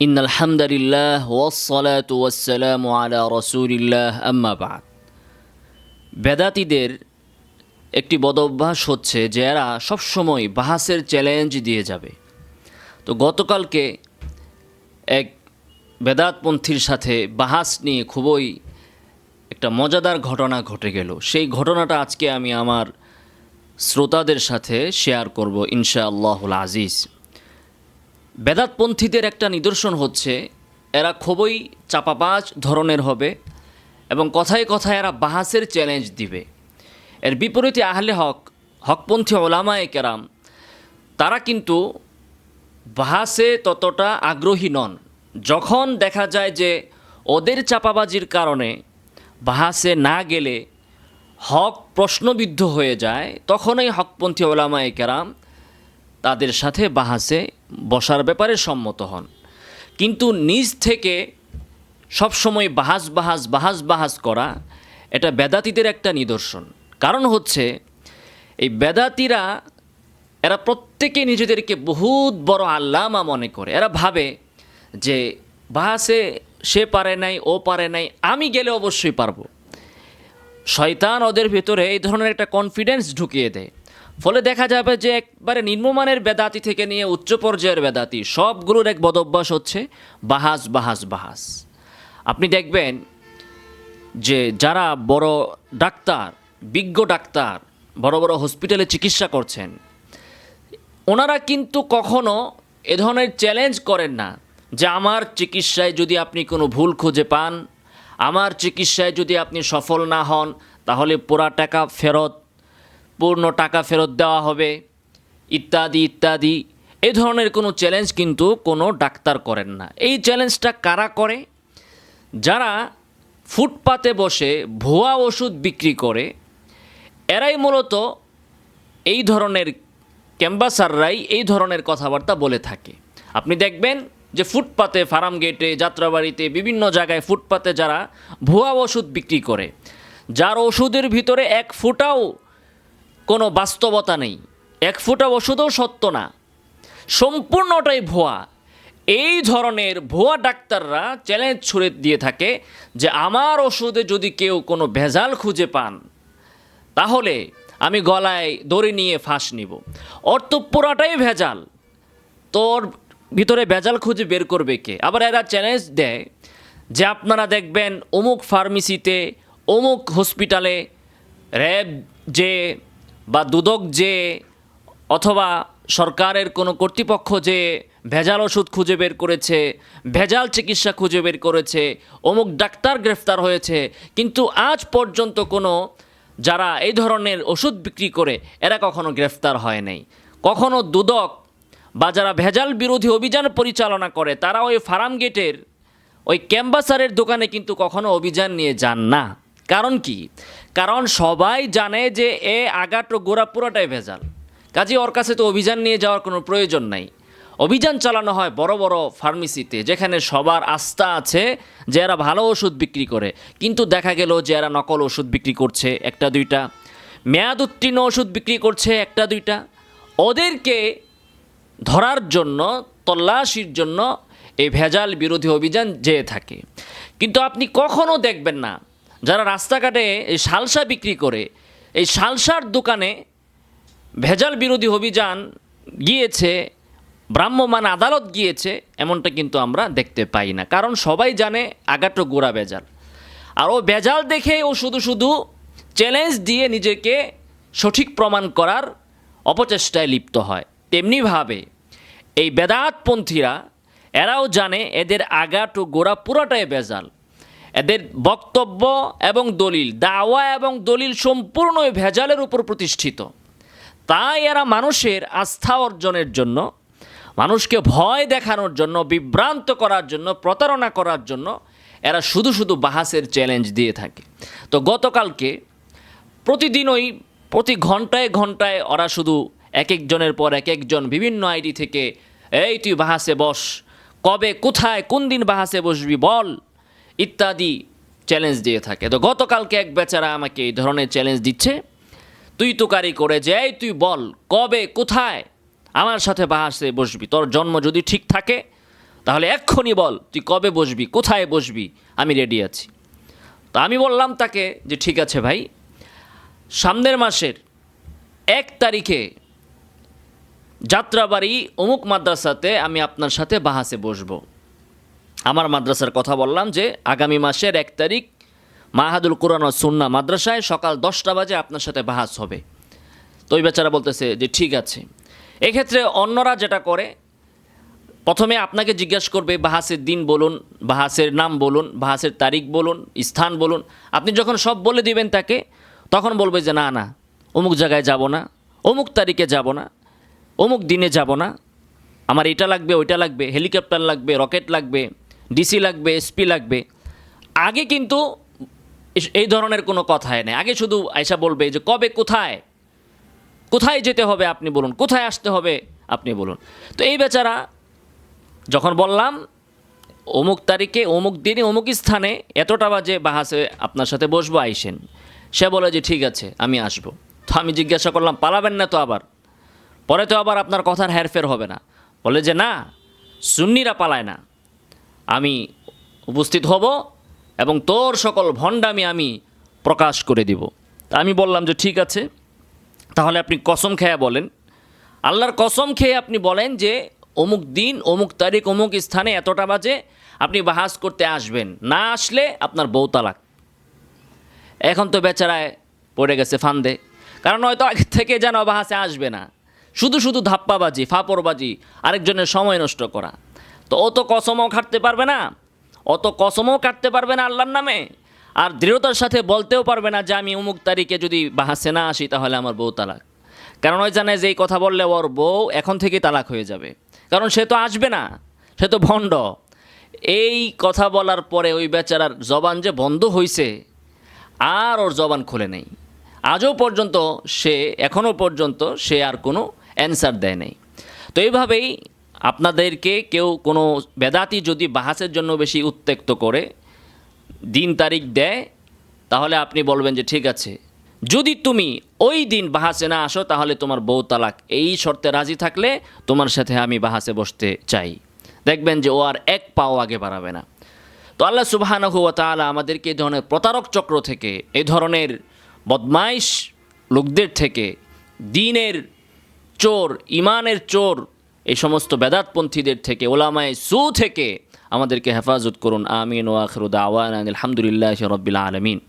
In আলহামদুলিল্লাহ ওয়াসালাত ওয়াসালাম আলা রসুলিল্লাহ আম্মাবাদ বেদাতিদের একটি বদভ্যাস হচ্ছে যে এরা সবসময় বাহাসের চ্যালেঞ্জ দিয়ে যাবে। তো গতকালকে এক বেদাতপন্থীর সাথে বাহাস নিয়ে খুবই একটা মজাদার ঘটনা ঘটে গেল। সেই ঘটনাটা আজকে আমি আমার শ্রোতাদের সাথে শেয়ার করব ইনশাআল্লাহুল আজিজ। বেদাতপন্থীদের একটা নিদর্শন হচ্ছে, এরা খুবই চাপাবাজ ধরনের হবে এবং কথায় কথায় এরা বাহাসের চ্যালেঞ্জ দিবে। এর বিপরীতে আহলে হক, হকপন্থী ওলামায়ে কেরাম, তারা কিন্তু বাহাসে ততটা আগ্রহী নন। যখন দেখা যায় যে ওদের চাপাবাজির কারণে বাহাসে না গেলে হক প্রশ্নবিদ্ধ হয়ে যায়, তখনই হকপন্থী ওলামায়ে কেরাম তাদের সাথে বাহাসে বসার ব্যাপারে সম্মত হন। কিন্তু নিজ থেকে সবসময় বাহাজ বাহাজ বাহাজ বাহাজ করা এটা বেদাতিদের একটা নিদর্শন। কারণ হচ্ছে, এই বেদাতিরা, এরা প্রত্যেকে নিজেদেরকে বহুত বড় আল্লামা মনে করে। এরা ভাবে যে, বাহাসে সে পারে নাই, ও পারে নাই, আমি গেলে অবশ্যই পারব। শয়তান ওদের ভেতরে এই ধরনের একটা কনফিডেন্স ঢুকিয়ে দেয়। ফলে দেখা যাবে যে একবারে নিম্নমানের বেদাতি থেকে নিয়ে উচ্চ পর্যায়ের বেদাতি, সবগুলোর এক বদভ্যাস হচ্ছে বাহাস বাহাস বাহাস। আপনি দেখবেন যে যারা বড় ডাক্তার, বিজ্ঞ ডাক্তার, বড় বড় হসপিটালে চিকিৎসা করছেন, ওনারা কিন্তু কখনো এ ধরনের চ্যালেঞ্জ করেন না যে আমার চিকিৎসায় যদি আপনি কোনো ভুল খুঁজে পান, আমার চিকিৎসায় যদি আপনি সফল না হন, তাহলে পুরা টাকা ফেরত পূর্ণ টাকা ফেরত দেওয়া হবে, ইত্যাদি ইত্যাদি। এই ধরনের কোনো চ্যালেঞ্জ কিন্তু কোনো ডাক্তার করেন না। এই চ্যালেঞ্জটা কারা করে? যারা ফুটপাতে বসে ভুয়া ওষুধ বিক্রি করে, এরাই মূলত এই ধরনের ক্যাম্বাসাররাই এই ধরনের কথাবার্তা বলে থাকে। আপনি দেখবেন যে ফুটপাতে, ফার্ম গেটে, যাত্রাবাড়িতে, বিভিন্ন জায়গায় ফুটপাতে যারা ভুয়া ওষুধ বিক্রি করে, যার ওষুধের ভিতরে এক ফুটাও কোনো বাস্তবতা নেই। এক ফুটা ওষুধও সত্য না। সম্পূর্ণটাই ভুয়া। এই ধরনের ভুয়া ডাক্তাররা চ্যালেঞ্জ ছুড়ে দিয়ে থাকে যে আমার ওষুধে যদি কেউ কোনো ভেজাল খুঁজে পান, তাহলে আমি গলায় দড়ি নিয়ে ফাঁস নিব। তো পুরাটাই ভেজাল। তোর ভিতরে ভেজাল খুঁজে বের করবে কে? আবার এরা চ্যালেঞ্জ দেয় যে আপনারা দেখবেন অমুক ফার্মেসিতে অমুক হসপিটালে র্যাব যে বা দুদক যে অথবা সরকারের কোনো কর্তৃপক্ষ যে ভেজাল ওষুধ খুঁজে বের করেছে, ভেজাল চিকিৎসা খুঁজে বের করেছে, অমুক ডাক্তার গ্রেফতার হয়েছে, কিন্তু আজ পর্যন্ত কোনো যারা এই ধরনের ওষুধ বিক্রি করে, এরা কখনো গ্রেফতার হয় নাই। কখনো দুদক বা যারা ভেজাল বিরোধী অভিযান পরিচালনা করে তারা ওই ফার্ম গেটের, ওই ক্যাম্বাসারের দোকানে কিন্তু কখনো অভিযান নিয়ে যান না। কারণ কি? কারণ সবাই জানে যে এ আগাটো গোড়া পুরোটাই ভেজাল। কাজে ওর কাছে তো অভিযান নিয়ে যাওয়ার কোনো প্রয়োজন নাই। অভিযান চালানো হয় বড় বড় ফার্মেসিতে, যেখানে সবার আস্থা আছে যে এরা ভালো ওষুধ বিক্রি করে। কিন্তু দেখা গেল যে এরা নকল ওষুধ বিক্রি করছে একটা দুইটা, মেয়াদ উত্তীর্ণ ওষুধ বিক্রি করছে একটা দুইটা। ওদেরকে ধরার জন্য, তল্লাশির জন্য এই ভেজাল বিরোধী অভিযান যেয়ে থাকে। কিন্তু আপনি কখনো দেখবেন না যারা রাস্তাঘাটে এই শালসা বিক্রি করে, এই শালসার দোকানে ভেজাল বিরোধী অভিযান গিয়েছে ভ্রাম্যমান আদালত গিয়েছে, এমনটা কিন্তু আমরা দেখতে পাই না। কারণ সবাই জানে আগাটো গোড়া ভেজাল। আর ও ভেজাল দেখে ও শুধু শুধু চ্যালেঞ্জ দিয়ে নিজেকে সঠিক প্রমাণ করার অপচেষ্টায় লিপ্ত হয়। তেমনিভাবে এই বেদাতপন্থীরা, এরাও জানে এদের আগাটো গোড়া পুরোটাই ভেজাল। এদের বক্তব্য এবং দলিল, দাওয়া এবং দলিল সম্পূর্ণই ভেজালের উপর প্রতিষ্ঠিত। তাই এরা মানুষের আস্থা অর্জনের জন্য, মানুষকে ভয় দেখানোর জন্য, বিভ্রান্ত করার জন্য, প্রতারণা করার জন্য এরা শুধু শুধু বাহাসের চ্যালেঞ্জ দিয়ে থাকে। তো গতকালকে প্রতিদিনই, প্রতি ঘন্টায় ঘন্টায় ওরা শুধু এক একজনের পর এক একজন বিভিন্ন আইডি থেকে, এই তুই বাহাসে বস, কবে, কোথায়, কোন দিন বাহাসে বসবি বল ইত্যাদি চ্যালেঞ্জ দিয়ে থাকে। তো গতকালকে এক বেচারা আমাকে এই ধরনের চ্যালেঞ্জ দিচ্ছে। তুই তুকারি করে যে, এই তুই বল, কবে, কোথায়? আমার সাথে বাহাসে বসবি, তোর জন্ম যদি ঠিক থাকে, তাহলে এক্ষুনি বল, তুই কবে বসবি, কোথায় বসবি? আমি রেডি আছি। তো আমি বললাম তাকে যে, ঠিক আছে ভাই। সামনের মাসের এক তারিখে যাত্রাবাড়ি অমুক মাদ্রাসাতে আমি আপনার সাথে বাহাসে বসবো। আমার মাদ্রাসার কথা বললাম যে আগামী মাসের এক তারিখ মাহাদুল কোরআন ও সুন্না মাদ্রাসায় সকাল দশটা বাজে আপনার সাথে বাহাস হবে। তো ওই বেচারা বলতেছে যে ঠিক আছে। এক্ষেত্রে অন্যরা যেটা করে, প্রথমে আপনাকে জিজ্ঞাসা করবে, বাহাসের দিন বলুন, বাহাসের নাম বলুন, বাহাসের তারিখ বলুন, স্থান বলুন। আপনি যখন সব বলে দিবেন তাকে, তখন বলবে যে না না, অমুক জায়গায় যাব না, অমুক তারিখে যাব না, অমুক দিনে যাব না। আমার এটা লাগবে, ওইটা লাগবে, হেলিকপ্টার লাগবে, রকেট লাগবে ডিসি লাগবে এসপি লাগবে। আগে কিন্তু এই ধরনের কোনো কথাই নেই। আগে শুধু আয়সা বলবে যে, কবে কোথায়? কোথায় যেতে হবে আপনি বলুন, কোথায় আসতে হবে আপনি বলুন। তো এই বেচারা, যখন বললাম, অমুক তারিখে, অমুক দিনে, অমুক স্থানে এতটা বাজে বাহাসে আপনার সাথে বসবো, আইসেন। সে বলে যে, ঠিক আছে, আমি আসব। তো আমি জিজ্ঞাসা করলাম, পালাবেন না তো আবার? পরে তো আবার আপনার কথার হেরফের হবে না। বলে যে, না, সুন্নিরা পালায় না। আমি উপস্থিত হব এবং তোর সকল ভণ্ডামি আমি প্রকাশ করে দিব। তা আমি বললাম যে ঠিক আছে, তাহলে আপনি কসম খেয়ে বলেন। আল্লাহর কসম খেয়ে আপনি বলেন যে অমুক দিন, অমুক তারিখ, অমুক স্থানে এতটা বাজে, আপনি বাহাস করতে আসবেন। না আসলে আপনার বউ তালাক। এখন তো বেচারায় পড়ে গেছে ফান্দে। কারণ হয়তো আগে থেকে যেন বাহাসে আসবে না। শুধু শুধু ধাপ্পাবাজি, ফাপড়বাজি, আরেকজনের সময় নষ্ট করা। তো অত কসমও খাটতে পারবে না, অত কসমও কাটতে পারবে না আল্লাহর নামে। আর দৃঢ়তার সাথে বলতেও পারবে না যে আমি অমুক তারিখে যদি বাহাসে না আসি তাহলে আমার বউ তালাক। কারণ ওই জানে যে এই কথা বললে ওর বউ এখন থেকেই তালাক হয়ে যাবে। কারণ সে তো আসবে না, সে তো ভণ্ড। এই কথা বলার পরে ওই বেচারার জবান যে বন্ধ হয়েছে আর ওর জবান খুলে নেই। আজও পর্যন্ত সে, এখনও পর্যন্ত সে আর কোনো অ্যান্সার দেয় নাই। তো এইভাবেই আপনাদেরকে কেউ কোনো বেদাতি যদি বাহাসের জন্য বেশি উত্তেক্ত করে, দিন তারিখ দেয়, তাহলে আপনি বলবেন যে ঠিক আছে। যদি তুমি ওই দিন বাহাসে না আসো, তাহলে তোমার বউ তালাক। এই শর্তে রাজি থাকলে তোমার সাথে আমি বাহাসে বসতে চাই। দেখবেন যে ও আর এক পাও আগে বাড়াবে না। তো আল্লাহ সুবাহানহু ওয়া তাআলা আমাদেরকে এই ধরনের প্রতারক চক্র থেকে এই ধরনের বদমাইশ লোকদের থেকে, দিনের চোর ইমানের চোর এই সমস্ত বেদাতপন্থীদের থেকে, ওলামায় সু থেকে আমাদেরকে হেফাজত করুন। আমিন ও আখরুদ আওয়ান আলহামদুলিল্লাহ রবিল আলমিন।